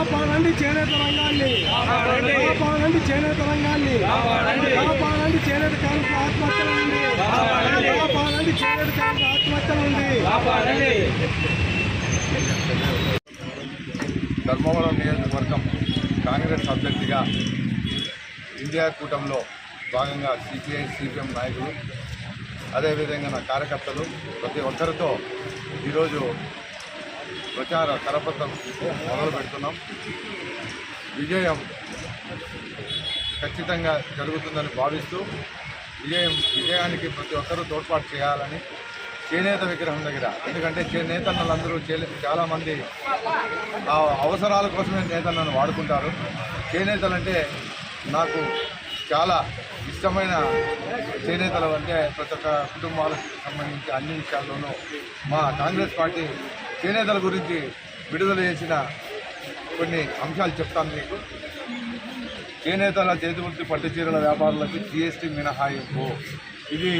కాపాడండి చేనేత రంగాన్ని. కాపాడండి. చేనేత రంగాన్ని. కాపాడండి. చేనేత కార్మికుల ఆత్మహత్యల నుండి కాపాడండి చేనేత కార్మికుల ఆత్మహత్యల నుండి ధర్మవరం నియోజకవర్గం కాంగ్రెస్ అభ్యర్థిగా ఇండియా కూటమిలో భాగంగా సిపిఐ సిపిఎం నాయకులు అదేవిధంగా నా కార్యకర్తలు ప్రతి ఒక్కరితో ఈరోజు ప్రచార కరపత్రం మొదలు పెడుతున్నాం. విజయం ఖచ్చితంగా జరుగుతుందని భావిస్తూ విజయం విజయానికి ప్రతి ఒక్కరూ తోడ్పాటు చేయాలని చేనేత విగ్రహం దగ్గర ఎందుకంటే చేనేతన్నలందరూ చే- చాలామంది ఆ అవసరాల కోసమే నేతన్నను వాడుకుంటారు. చేనేతలు అంటే నాకు చాలా ఇష్టమైన చేనేతలు అంటే ప్రతి ఒక్క కుటుంబాలకు సంబంధించి అన్ని విషయాల్లోనూ మా కాంగ్రెస్ పార్టీ చేనేతల గురించి విడుదల చేసిన కొన్ని అంశాలు చెప్తాను మీకు. చేనేతల చేతివృత్తి పట్టు చీరల వ్యాపారులకు జీఎస్టీ మినహాయింపు. ఇది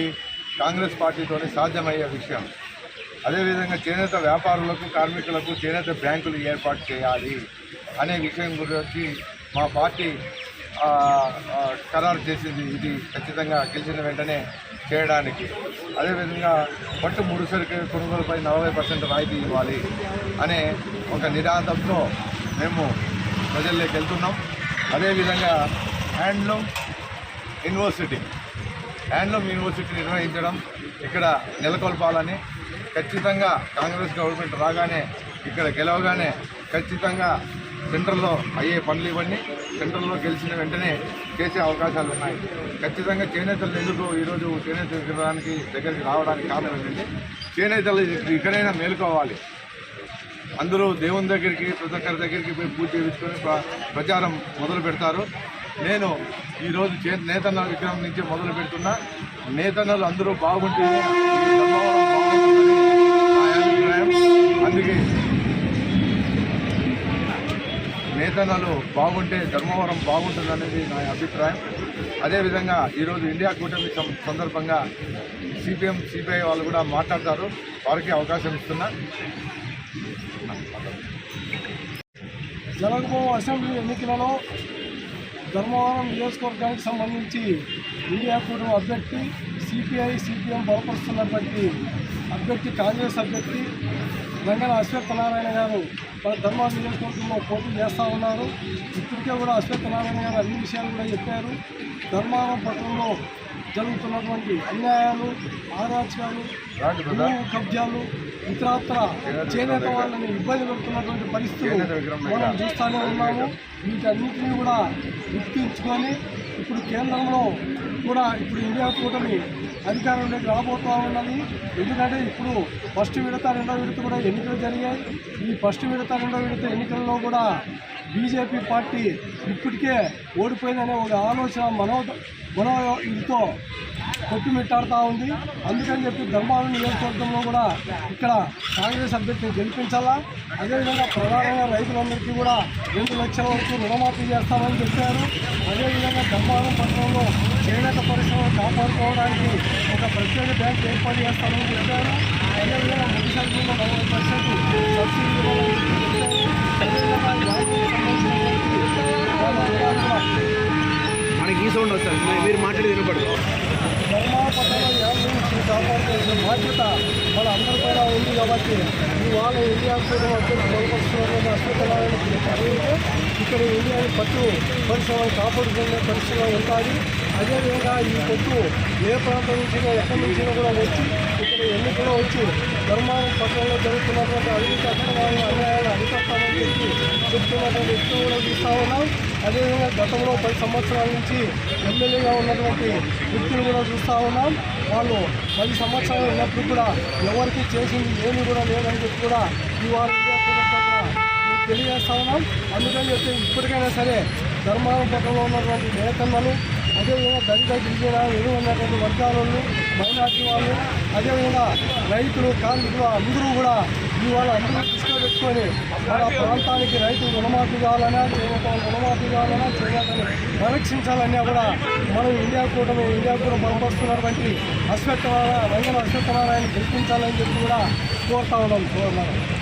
కాంగ్రెస్ పార్టీతోనే సాధ్యమయ్యే విషయం. అదేవిధంగా చేనేత వ్యాపారులకు కార్మికులకు చేనేత బ్యాంకులు ఏర్పాటు చేయాలి అనే విషయం గురించి మా పార్టీ ఖరారు చేసింది. ఇది ఖచ్చితంగా గెలిచిన వెంటనే చేయడానికి. అదేవిధంగా పట్టు ముడిసరికి కొనుగోలుపై నలభై పర్సెంట్ రాయితీ ఇవ్వాలి అనే ఒక నినాదంతో మేము ప్రజల్లోకి వెళ్తున్నాం. అదేవిధంగా హ్యాండ్లూమ్ యూనివర్సిటీ. హ్యాండ్లూమ్ యూనివర్సిటీ నిర్వహించడం ఇక్కడ నెలకొల్పాలని ఖచ్చితంగా కాంగ్రెస్ గవర్నమెంట్ రాగానే ఇక్కడ గెలవగానే ఖచ్చితంగా సెంట్రల్లో అయ్యే పనులు ఇవన్నీ సెంట్రల్లో గెలిచిన వెంటనే చేసే అవకాశాలు ఉన్నాయి. ఖచ్చితంగా చేనేతలు ఎందుకు ఈరోజు చేనేత విగ్రహానికి దగ్గరికి రావడానికి కారణం ఏంటంటే చేనేతలు ఇక్కడైనా మేలుకోవాలి. అందరూ దేవుని దగ్గరికి ప్రతి ఒక్కరి దగ్గరికి పోయి పూజ చేయించుకొని ప్ర- ప్రచారం మొదలు పెడతారు. నేను ఈరోజు చే నేతన్న విగ్రహం నుంచి మొదలు పెడుతున్నా. నేతన్నలు అందరూ బాగుంటే అభిప్రాయం. అందుకే నేతన్నలు బాగుంటే ధర్మవరం బాగుంటుందనేది నా అభిప్రాయం. అదేవిధంగా ఈరోజు ఇండియా కూటమి సందర్భంగా సిపిఎం సిపిఐ వాళ్ళు కూడా మాట్లాడతారు. వారికి అవకాశం ఇస్తున్నా. జరగబో అసెంబ్లీ ఎన్నికలలో ధర్మవరం నియోజకవర్గానికి సంబంధించి ఇండియా కూటమి అభ్యర్థి సిపిఐ సిపిఎం బలపరుస్తున్నటువంటి అభ్యర్థి కాంగ్రెస్ అభ్యర్థి రంగన అశ్వత్థనారాయణ గారు మన ధర్మవరం నియోజకవర్గంలో పోటీ చేస్తూ ఉన్నారు. ఇప్పటికే కూడా అశ్వత్థనారాయణ గారు అన్ని విషయాలు కూడా చెప్పారు. ధర్మవరం పట్టణంలో జరుగుతున్నటువంటి అన్యాయాలు బ్రదర్. కబ్జాలు ఇతరత్ర చేనేత వాళ్ళని ఇబ్బంది పెడుతున్నటువంటి పరిస్థితులు. మనం చూస్తూనే ఉన్నాము. వీటన్నిటిని కూడా గుర్తించుకొని ఇప్పుడు కేంద్రంలో కూడా ఇప్పుడు ఇండియా కూటమి అధికారంలోకి రాబోతూ ఉన్నది. ఎందుకంటే ఇప్పుడు ఫస్ట్ విడత రెండో విడత కూడా ఎన్నికలు జరిగాయి. ఈ ఫస్ట్ విడత రెండో విడత ఎన్నికల్లో కూడా బీజేపీ పార్టీ ఇప్పటికే ఓడిపోయిందనే ఒక ఆలోచన మనో మనో ఇదితో కొట్టుమిట్టాడుతూ ఉంది. అందుకని చెప్పి ధర్మావరం నియోజకవర్గంలో కూడా ఇక్కడ కాంగ్రెస్ అభ్యర్థిని గెలిపించాలా? అదేవిధంగా ప్రధానంగా రైతులందరికీ కూడా రెండు లక్షల వరకు రుణమాఫీ చేస్తామని చెప్పారు. అదేవిధంగా ధర్మావరం పట్టణంలో చేనేత పరిశ్రమను కాపాడుకోవడానికి ఒక ప్రత్యేక బ్యాంక్ ఏర్పాటు చేస్తామని చెప్పారు. అదేవిధంగా ముడి సరుకుల్లో నలభై పర్సెంట్ సబ్సిడీ మనకి ఈ సౌండ్ వస్తుంది. మీరు మాట్లాడి వినపడదు. కాపాడుకోవాల్సిన బాధ్యత మన అందరిపైన ఉంది కాబట్టి ఇవాళ ఇండియా కూడా అత్యంత అస్పృతమైన ఇక్కడ ఇండియాని పట్టు పరిశ్రమను కాపాడుకునే పరిశ్రమ ఉంటుంది అదేవిధంగా ఈ పట్టు ఏ ప్రాంతం నుంచి ఎక్కడి నుంచి కూడా వచ్చి ఇక్కడ ఎన్ని కూడా వచ్చి ధర్మారం పట్టణంలో జరుగుతున్నటువంటి అవినీతి అక్రమాలను అన్యాయాలు అరికట్టాలని చెప్పి చెప్తున్నటువంటి వ్యక్తులు కూడా తీస్తా ఉన్నాం. అదేవిధంగా గతంలో పది సంవత్సరాల నుంచి ఎమ్మెల్యేగా ఉన్నటువంటి వ్యక్తులు కూడా చూస్తూ ఉన్నాం. వాళ్ళు పది సంవత్సరాలు ఉన్నప్పుడు కూడా ఎవరికి చేసింది ఏమీ కూడా లేదని చెప్పి కూడా ఇవాళ ఇండియా తెలియజేస్తా ఉన్నాం. అందుకని చెప్పి ఇప్పటికైనా సరే ధర్మారం పట్టణంలో ఉన్నటువంటి నేతన్నలు అదేవిధంగా దళిత గిరిజన ఎదురు ఉన్నటువంటి వర్గాల మైనార్టీ వాళ్ళు అదేవిధంగా రైతులు కార్మికులు అందరూ కూడా ఇవాళ అందరూ దృష్టిలో పెట్టుకొని మన ప్రాంతానికి రైతు రుణమాఫీ కావాలన్నా చేనేత రుణమాఫీ కావాలన్నా చేనేతని పరీక్షించాలన్నా కూడా మనం ఇండియా కూటమి ఇండియా కూడా బలపరుస్తున్నటువంటి అశ్వత్థనారాయణ రంగన అశ్వత్థనారాయణ గెలిపించాలని చెప్పి కూడా కోరుతా ఉన్నాం చూడాలి